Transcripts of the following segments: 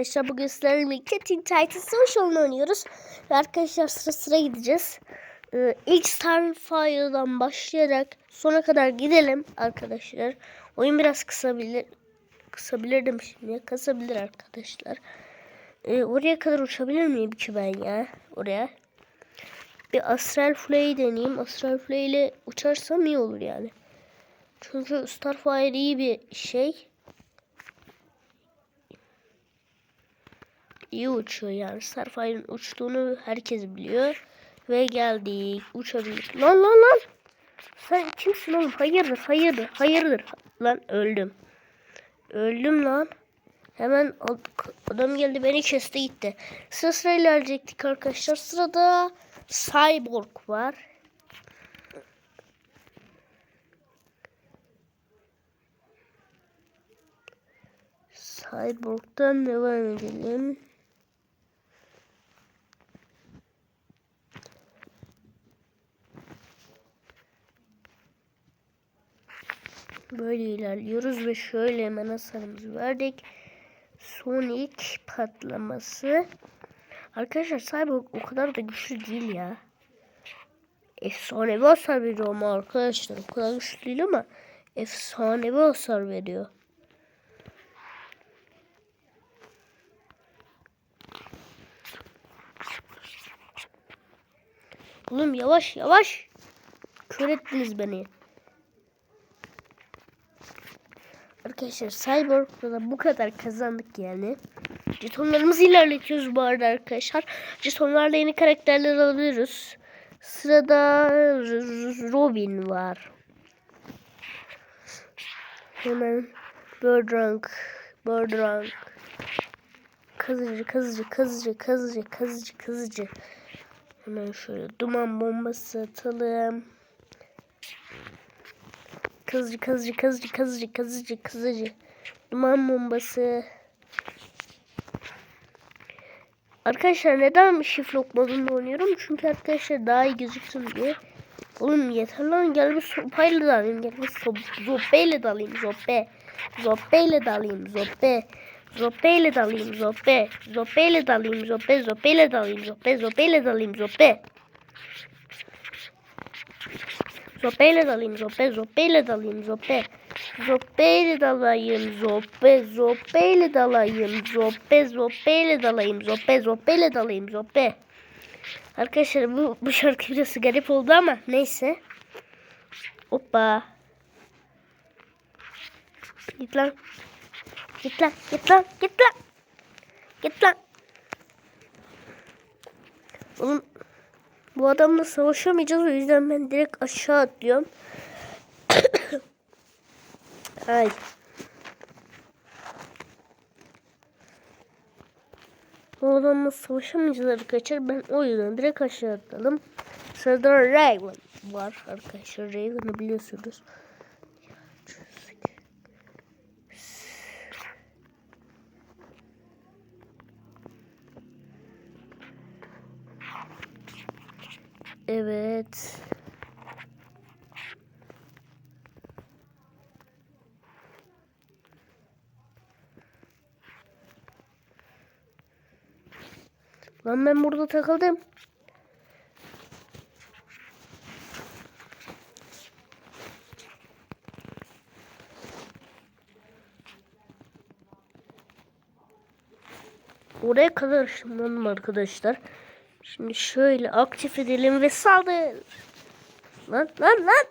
Arkadaşlar bugün sizlerle birlikte Teen Titans Savaş oynuyoruz. Ve arkadaşlar sıra sıra gideceğiz. Ee, ilk Starfire'dan başlayarak sona kadar gidelim arkadaşlar. Oyun biraz kısabilir. Kısabilirdim şimdi. Kısabilir arkadaşlar. Ee, oraya kadar uçabilir miyim ki ben ya? Oraya. Bir Astral Fly deneyeyim. Astral Fly ile uçarsam iyi olur yani. Çünkü Starfire iyi bir şey. İyi uçuyor yani. Starfire'ın uçtuğunu herkes biliyor. Ve geldik. Uçabilir. Lan lan lan. Sen kimsin oğlum? Hayırdır hayırdır hayırdır. Lan öldüm. Öldüm lan. Hemen adam geldi beni kesti gitti. Sıra sıra ilerleyecektik arkadaşlar. Sırada Cyborg var. Cyborg'dan devam edelim. Böyle ilerliyoruz ve şöyle hemen hasarımızı verdik. Sonic patlaması. Arkadaşlar Cyborg o kadar da güçlü değil ya. Efsanevi hasar veriyor ama arkadaşlar. O kadar güçlü değil ama efsanevi hasar veriyor. Oğlum yavaş yavaş. Kör ettiniz beni. Arkadaşlar Cyborg'da da bu kadar kazandık yani. Jetonlarımızı ilerletiyoruz bu arada arkadaşlar. Jetonlarla yeni karakterler alıyoruz. Sırada Robin var. Hemen Birdrank, Birdrank. Kazıcı, kazıcı, kazıcı, kazıcı, kazıcı, kazıcı. Hemen şöyle duman bombası atalım. Kazıcı kazıcı kazıcı kazıcı kazıcı kazıcı. Duman bombası. Arkadaşlar neden shift modunda oynuyorum? Çünkü arkadaşlar daha iyi gözüksün diye. Oğlum yeter lan gel bir sopayla da alayım. Gel bir zopeyle da alayım. Zope. Zopeyle de alayım. Zope. Zopeyle de alayım. Zope. Zopeyle de alayım. Zope. Zopeyle de alayım. Zope. Zopeyle de alayım. Zope. Zopeyle dalayım zope zopeyle dalayım zope. Zopeyle dalayım zope zopeyle dalayım zope zopeyle dalayım zope zopeyle dalayım zope. Arkadaşlar bu, bu şarkı biraz garip oldu ama neyse. Hoppa. Git lan. Git lan git lan git lan. Git lan. Oğlum bu adamla savaşamayacağız o yüzden ben direkt aşağı atlıyorum. Ay. Bu adamla savaşamayacağız arkadaşlar. Ben o yüzden direkt aşağı atladım. Sırada Raven var arkadaşlar. Raven'ı biliyorsunuz. Evet. Lan ben burada takıldım. Oraya kadar ışınlandım arkadaşlar. Şimdi şöyle aktif edelim ve saldır. Lan lan lan.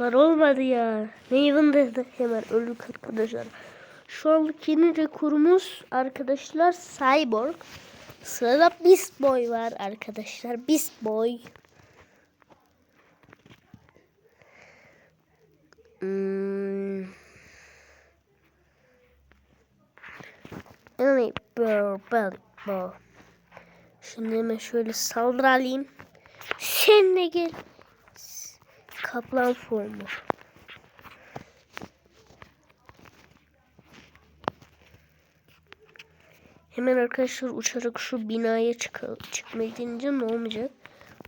Lan olmadı ya. Maven dedi hemen öldük arkadaşlar. Şu anlık yeni rekorumuz arkadaşlar Cyborg. Sırada Beast Boy var arkadaşlar. Beast Boy. Hmm. Bro, bro. Şimdi hemen şöyle saldıralım. Sen de gel. Kaplan formu. Hemen arkadaşlar uçarak şu binaya çık çıkmayı deneyeceğim. Ne olmayacak?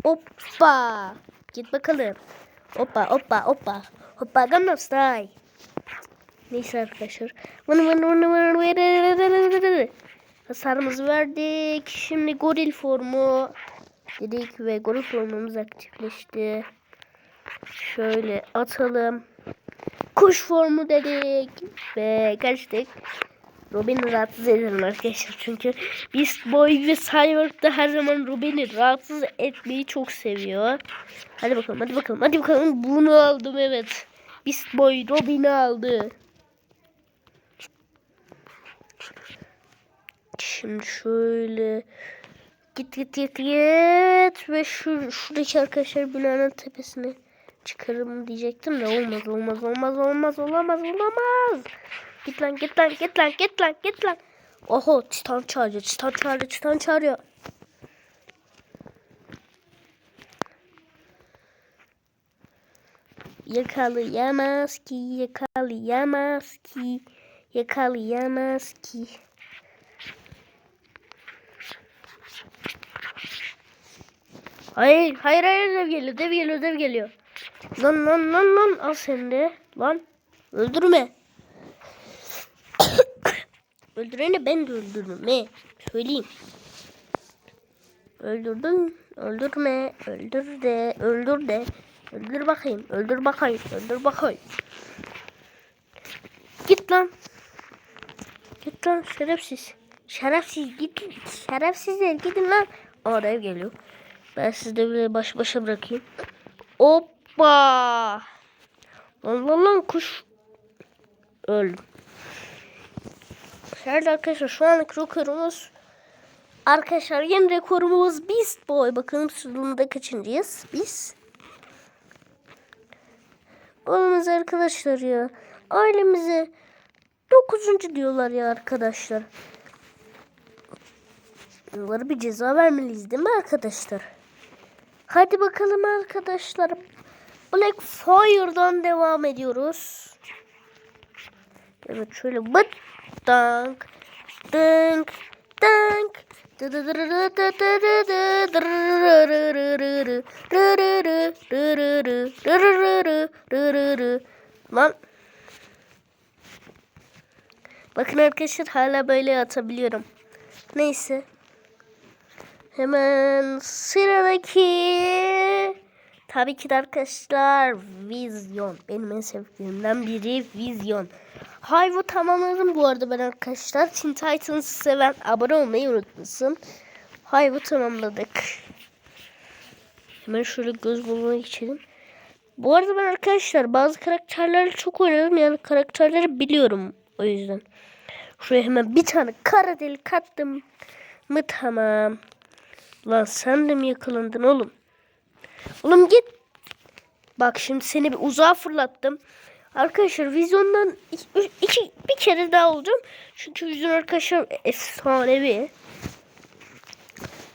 Hoppa. Git bakalım. Hoppa hoppa hoppa. Hoppa Gangnam Style. Neyse arkadaşlar. Hasarımızı verdik. Şimdi goril formu dedik ve goril formumuz aktifleşti. Şöyle atalım. Kuş formu dedik ve kaçtık. Robin'i rahatsız edelim arkadaşlar çünkü Beast Boy ve Cyborg her zaman Robin'i rahatsız etmeyi çok seviyor. Hadi bakalım hadi bakalım hadi bakalım bunu aldım evet. Beast Boy Robin'i aldı. Şimdi şöyle git git git git ve şu şuradaki arkadaşlar binanın tepesine çıkarım diyecektim de olmaz olmaz olmaz olmaz olamaz olamaz. Git lan git lan git lan git lan git lan. Oho titan çağırıyor titan çağırıyor titan çağırıyor. Yakalayamaz ki yakalayamaz ki yakalayamaz ki. Hayır hayır hayır dev geliyor dev geliyor dev geliyor. Lan lan lan lan al sen de lan öldürme. Öldüreni ben de öldürürüm söyleyeyim. Öldürdün öldürme öldür de öldür de öldür bakayım öldür bakayım öldür bakayım. Git lan. Git lan şerefsiz. Şerefsiz git. Şerefsizler gidin lan. Ev geliyor. Ben sizde bile baş başa bırakayım. Hoppa. Lan lan lan kuş. Öldüm. Evet arkadaşlar şu anlık rekorumuz Arkadaşlar yeni rekorumuz Beast Boy. Bakalım sıralımda kaçıncıyız biz? Olamaz arkadaşlar ya. Ailemize dokuzuncu diyorlar ya arkadaşlar. Bunlara bir ceza vermeliyiz değil mi arkadaşlar? Hadi bakalım arkadaşlar. Black Fire'dan devam ediyoruz. Evet şöyle bıt dank dınk dınk Lan Bakın arkadaşlar hala böyle atabiliyorum. Neyse. Hemen sıradaki tabii ki de arkadaşlar vizyon. Benim en sevdiğimden biri vizyon. Hayvo tamamladım bu arada ben arkadaşlar. Teen Titans'ı seven abone olmayı unutmasın. Hayvo tamamladık. Hemen şöyle göz bulmaya geçelim. Bu arada ben arkadaşlar bazı karakterlerle çok oynadım. Yani karakterleri biliyorum o yüzden. Şuraya hemen bir tane kara delik attım mı tamam. Lan sen de mi yakalandın oğlum? Oğlum git. Bak şimdi seni bir uzağa fırlattım. Arkadaşlar vizyondan iki, iki bir kere daha olacağım. Çünkü vizyon arkadaşlar efsanevi.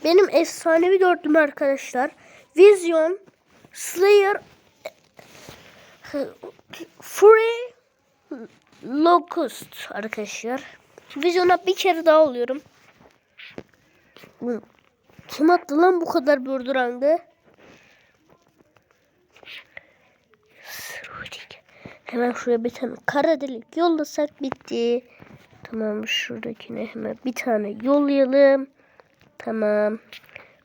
Benim efsanevi dörtlüm arkadaşlar. Vizyon, Slayer, Free, Locust arkadaşlar. Vizyona bir kere daha oluyorum. Kim attı lan bu kadar burdurangı? Hemen şuraya bir tane kara delik yollasak bitti. Tamam şuradakine hemen bir tane yollayalım. Tamam.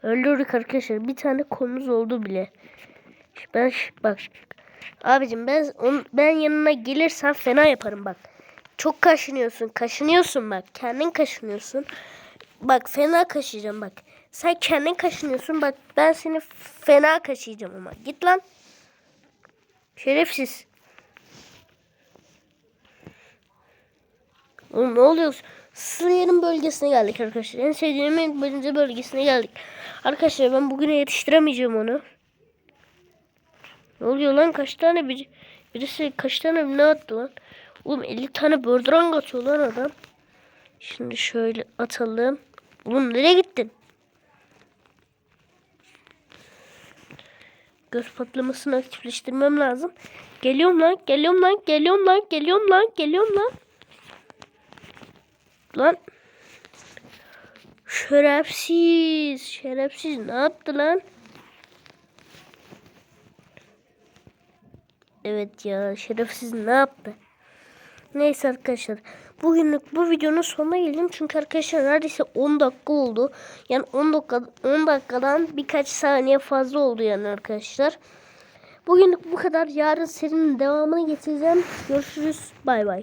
Öldürdük arkadaşlar. Bir tane konumuz oldu bile. Ben bak abicim ben on, ben yanına gelirsem fena yaparım bak. Çok kaşınıyorsun. Kaşınıyorsun bak. Kendin kaşınıyorsun. Bak fena kaşıyacağım bak. Sen kendin kaşınıyorsun. Bak ben seni fena kaşıyacağım ama. Git lan. Şerefsiz. Oğlum ne oluyor? Slayer'in bölgesine geldik arkadaşlar. En sevdiğimin birinci bölgesine geldik. Arkadaşlar ben bugüne yetiştiremeyeceğim onu. Ne oluyor lan? Kaç tane bir, birisi kaç tane ne attı lan? Oğlum 50 tane bördürang atıyor lan adam. Şimdi şöyle atalım. Oğlum nereye gittin? Göz patlamasını aktifleştirmem lazım. Geliyorum lan, geliyorum lan, geliyorum lan, geliyorum lan, geliyorum lan. Lan. Şerefsiz, şerefsiz ne yaptı lan? Evet ya şerefsiz ne yaptı? Neyse arkadaşlar. bugünlük bu videonun sonuna geldim. Çünkü arkadaşlar neredeyse 10 dakika oldu. Yani 10 dakika 10 dakikadan birkaç saniye fazla oldu yani arkadaşlar. Bugünlük bu kadar. Yarın serinin devamını getireceğim. Görüşürüz. Bay bay.